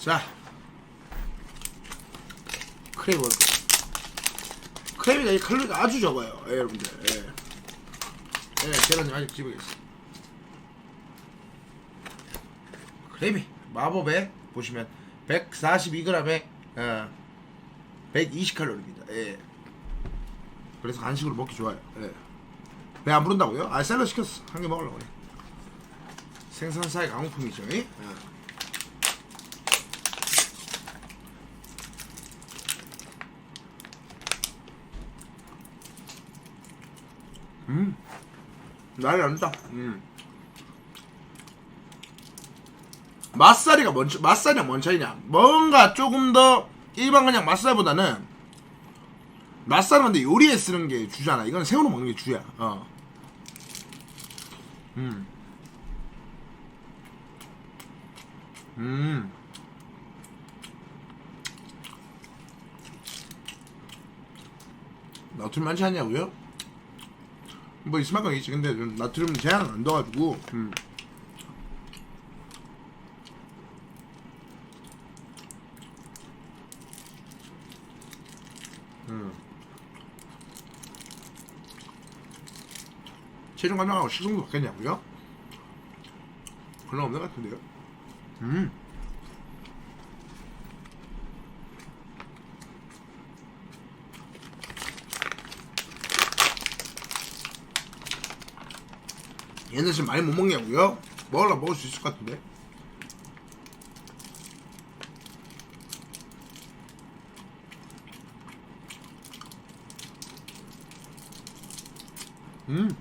자 크랩 거 크랩이 이 칼로리가 아주 적어요 예, 여러분들 예. 예, 계란이 아직 집에 있어 크랩이 마법에 보시면 142g에 어, 120칼로리입니다 예. 그래서 간식으로 먹기 좋아요 예. 배안 부른다고요? 아 샐러드 시켰어 한 개 먹으려고 그래 생선사의 강호풍이죠 예. 음 난리 납니다 음. 맛살이가 뭔 차- 맛살이랑 뭔 차이냐 뭔가 조금 더 일반 그냥 맛살보다는 맛살은 근데 요리에 쓰는 게 주잖아 이건 새우로 먹는 게 주야 어. 음. 음. 나트륨 많지 않냐고요? 뭐 있을 만큼 있지 근데 좀 나트륨 제한은 안 둬가지고 음. 음. 체중 감량하고 식성도 바뀌었냐고요? 별로 없는 것 같은데요? 음. 얘는 지금 많이 못 먹냐고요? 먹으려 먹을 수 있을 것 같은데. 음.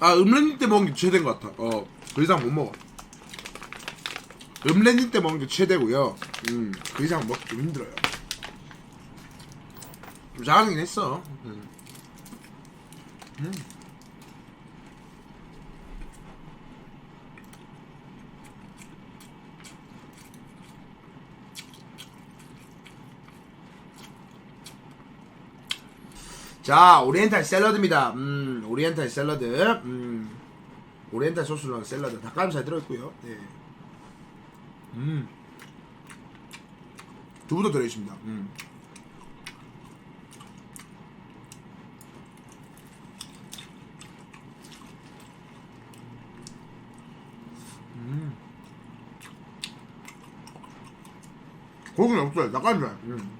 아 음렌지 때 먹은 게 최대인 것 같아. 어, 그 이상 못 먹어. 음렌지 때 먹는 게 최대고요. 음, 그 이상 먹기 좀 힘들어요. 좀 작아지긴 했어. 음. 음. 자, 오리엔탈 샐러드입니다. 음, 오리엔탈 샐러드. 음, 오리엔탈 소스로 한 샐러드. 닭가슴살 들어있고요. 네. 음. 두부도 들어있습니다. 음. 음. 고기는 없어요. 닭가슴살. 음.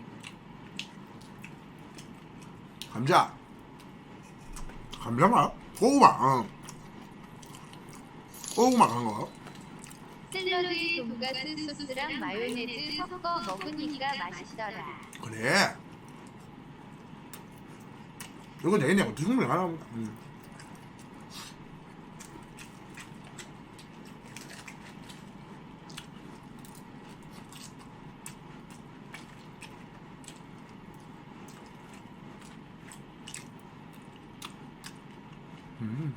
감자. 감자 맛? 고구마. 어. 고구마 간 거. 샐러드에 돈가스 소스랑 마요네즈 섞어 먹으니까 맛있더라. 그래. 이거 내내 어떻게 보다. 음. 음.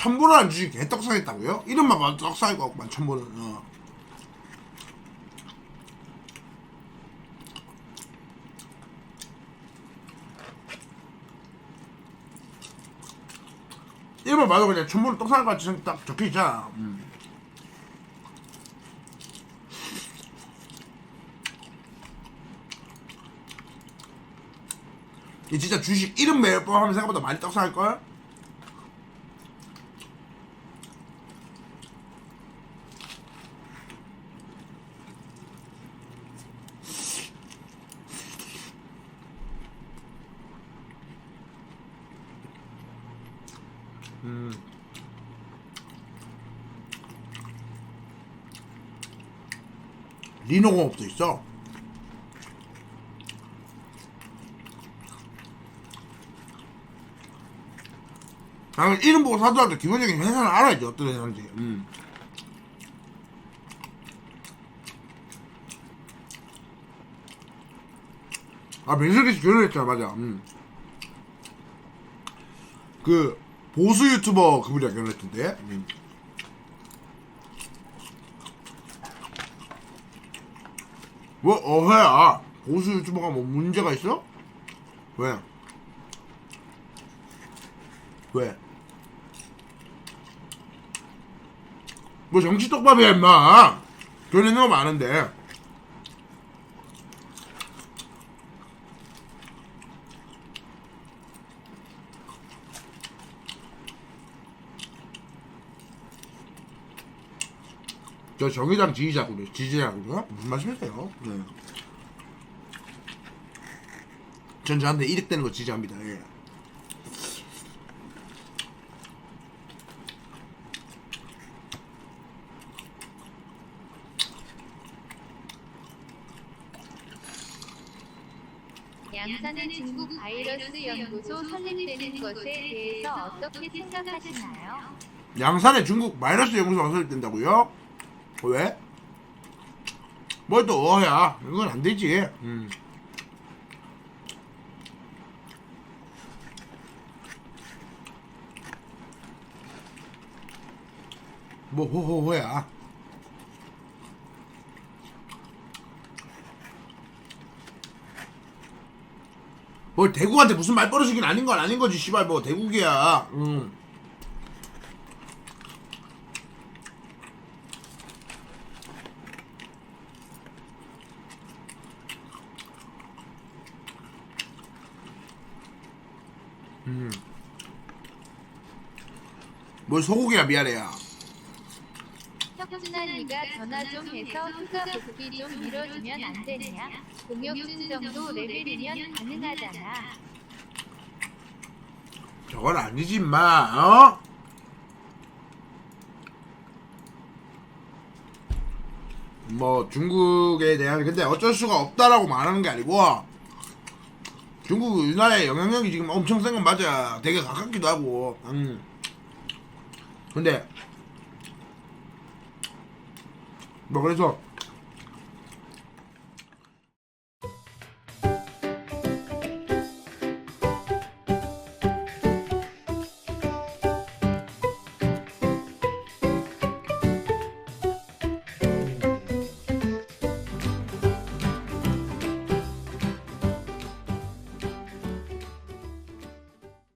천보는 안 주지 개떡상했다고요? 이름만 봐도 떡상일 것 같구만 천보는 어. 이름만 봐도 그냥 천보는 떡상일 것 같이 생- 딱 적혀있잖아 음. 이 진짜 주식 이름 매일 뻔하면 생각보다 많이 떡상할걸? 음. 리노공업도 있어. 나는 이름 보고 사더라도 기본적인 회사는 알아야지 어떤 회사인지. 음. 아 민석이 씨 결혼했잖아 맞아. 음. 그 보수 유튜버 그분이랑 결혼했던데. 음. 뭐 어해야 보수 유튜버가 뭐 문제가 있어? 왜? 왜? 뭐 정치 똑밥이야 임마 결혼했는 거 많은데 저 정의당 지지자고요 지지자고요 무슨 말씀이세요? 네. 전 저한테 이득되는 거 지지합니다 예. 양산의 중국 바이러스 연구소 설립되는 것에 대해서 어떻게 생각하시나요? 양산에 중국 마이너스 연구소가 설립된다고요? 왜? 뭘또 어야 이건 안 되지 음. 뭐 호호호야 뭘 대국한테 무슨 말버릇이긴 아닌 건 아닌 거지 씨발 뭐 대국이야 음. 음. 뭘 소고기야 미안해야 혁준아 네가 전화 좀 해서 휴가 복귀 좀 미뤄주면 안 되냐? 공혁준 정도 레벨이면 가능하잖아. 저건 아니지 임마 어? 뭐 중국에 대한 근데 어쩔 수가 없다라고 말하는 게 아니고 중국 우리나라의 영향력이 지금 엄청 센 건 맞아 되게 가깝기도 하고 음. 근데 뭐 그래서